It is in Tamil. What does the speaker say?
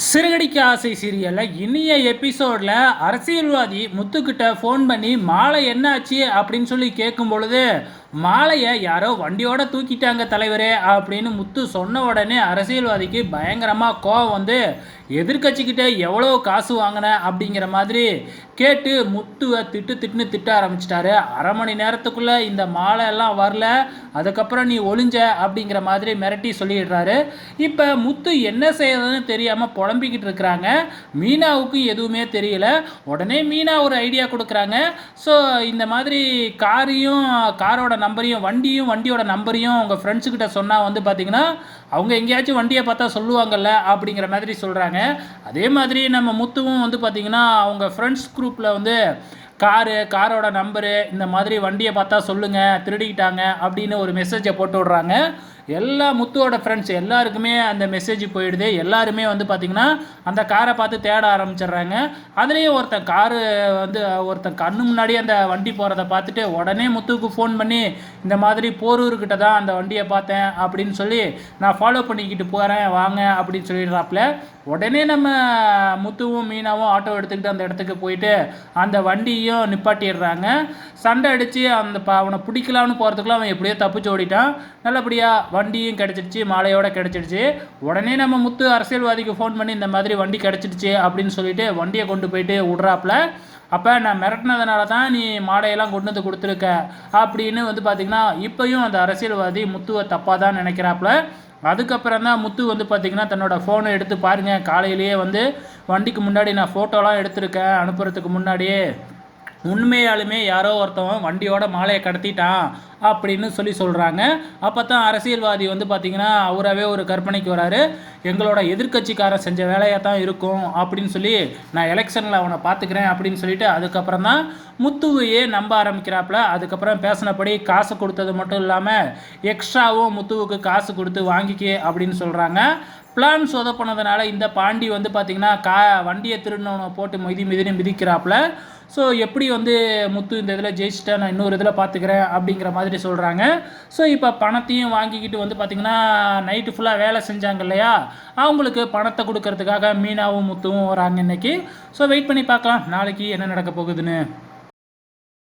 சிறுகடிக்க ஆசை சீரியலில் இனிய எபிசோடில் அரசியல்வாதி முத்துக்கிட்ட ஃபோன் பண்ணி மாலை என்னாச்சு? அப்படின்னு சொல்லி கேட்கும் பொழுது மாலையை யாரோ வண்டியோட தூக்கிட்டாங்க தலைவரே அப்படின்னு முத்து சொன்ன உடனே அரசியல்வாதிக்கு பயங்கரமாக கோவம் வந்து எதிர்கட்சிக்கிட்ட எவ்வளோ காசு வாங்கின? அப்படிங்கிற மாதிரி கேட்டு முத்துவை திட்டு திட்டுன்னு திட்ட ஆரம்பிச்சிட்டாரு. அரை மணி நேரத்துக்குள்ளே இந்த மாலை எல்லாம் வரல அதுக்கப்புறம் நீ ஒளிஞ்ச அப்படிங்கிற மாதிரி மிரட்டி சொல்லிடுறாரு. இப்போ முத்து என்ன செய்யறதுன்னு தெரியாமல் புலம்பிக்கிட்டு இருக்கிறாங்க. மீனாவுக்கு எதுவுமே தெரியல. உடனே மீனா ஒரு ஐடியா கொடுக்குறாங்க. ஸோ இந்த மாதிரி காரையும் காரோட நம்பரையும் வண்டியும் வண்டியோட நம்பரையும் உங்கள் ஃப்ரெண்ட்ஸுக்கிட்ட சொன்னால் வந்து பார்த்தீங்கன்னா அவங்க எங்கேயாச்சும் வண்டியை பார்த்தா சொல்லுவாங்கல்ல அப்படிங்கிற மாதிரி சொல்கிறாங்க அதே மாதிரி நம்ம முத்துவும் வந்து பார்த்திங்கன்னா அவங்க ஃப்ரெண்ட்ஸ் குரூப்பில் வந்து காரு காரோட நம்பரு இந்த மாதிரி வண்டியை பார்த்தா சொல்லுங்கள் திருடிக்கிட்டாங்க அப்படின்னு ஒரு மெசேஜை போட்டு விட்றாங்க. எல்லா முத்துவோட ஃப்ரெண்ட்ஸ் எல்லாருக்குமே அந்த மெசேஜ் போயிடுது. எல்லாருமே வந்து பார்த்திங்கன்னா அந்த காரை பார்த்து தேட ஆரம்பிச்சிடுறாங்க. அதுலேயும் ஒருத்தன் காரு வந்து ஒருத்தன் கண்ணு முன்னாடி அந்த வண்டி போகிறத பார்த்துட்டு உடனே முத்துவுக்கு ஃபோன் பண்ணி இந்த மாதிரி போரூர்கிட்ட தான் அந்த வண்டியை பார்த்தேன் அப்படின்னு சொல்லி நான் ஃபாலோ பண்ணிக்கிட்டு போகிறேன் வாங்க அப்படின்னு சொல்லிடுறாப்புல. உடனே நம்ம முத்துவும் மீனாவும் ஆட்டோ எடுத்துக்கிட்டு அந்த இடத்துக்கு போயிட்டு அந்த வண்டியும் நிப்பாட்டிடுறாங்க. சண்டை அடித்து அந்த அவனை பிடிக்கலான்னு போகிறதுக்குள்ள அவன் எப்படியோ தப்பிச்சு ஓடிட்டான். நல்லபடியாக வண்டியும் கிடச்சிடுச்சு மாலையோடு கிடச்சிடுச்சு. உடனே நம்ம முத்து அரசியல்வாதிக்கு ஃபோன் பண்ணி இந்த மாதிரி வண்டி கிடச்சிடுச்சு அப்படின்னு சொல்லிட்டு வண்டியை கொண்டு போயிட்டு விட்றாப்புல. அப்போ நான் மிரட்டினதுனால தான் நீ மாடையெல்லாம் கொண்டு வந்து கொடுத்துருக்க அப்படின்னு வந்து பார்த்திங்கன்னா இப்போயும் அந்த அரசியல்வாதி முத்துவை தப்பாக தான் நினைக்கிறாப்புல. அதுக்கப்புறம் தான் முத்து வந்து பார்த்திங்கன்னா தன்னோட ஃபோனை எடுத்து பாருங்கள் காலையிலேயே வந்து வண்டிக்கு முன்னாடி நான் ஃபோட்டோலாம் எடுத்திருக்கேன் அனுப்புறதுக்கு முன்னாடியே. உண்மையாலுமே யாரோ ஒருத்தவன் வண்டியோட மாலையை கடத்திட்டான் அப்படின்னு சொல்லி சொல்கிறாங்க அப்போ தான் அரசியல்வாதி வந்து பார்த்திங்கன்னா அவராகவே ஒரு கற்பனைக்கு வராரு. எங்களோட எதிர்கட்சிக்காரன் செஞ்ச வேலையாக தான் இருக்கும் அப்படின்னு சொல்லி நான் எலெக்ஷனில் அவனை பார்த்துக்கிறேன் அப்படின்னு சொல்லிட்டு அதுக்கப்புறம் தான் முத்துவையே நம்ப ஆரம்பிக்கிறாப்புல. அதுக்கப்புறம் பேசினபடி காசு கொடுத்தது மட்டும் இல்லாமல் எக்ஸ்ட்ராவும் முத்துவுக்கு காசு கொடுத்து வாங்கிக்கே அப்படின்னு சொல்கிறாங்க பிளான் சொதப்பினதுனால இந்த பாண்டி வந்து பார்த்திங்கன்னா கா வண்டியை திருநவனை போட்டு மிதி மிதினு மிதிக்கிறாப்புல. ஸோ எப்படி வந்து முத்து இந்த இதில் ஜெயிச்சிட்டா நான் இன்னொரு இதில் பார்த்துக்கிறேன் அப்படிங்கிற மாதிரி சொல்கிறாங்க ஸோ இப்போ பணத்தையும் வாங்கிக்கிட்டு வந்து பார்த்திங்கன்னா நைட்டு ஃபுல்லாக வேலை செஞ்சாங்க இல்லையா? அவங்களுக்கு பணத்தை கொடுக்கறதுக்காக மீனாவும் முத்துவும் வராங்க இன்றைக்கி ஸோ வெயிட் பண்ணி பார்க்கலாம். நாளைக்கு என்ன நடக்க போகுதுன்னு.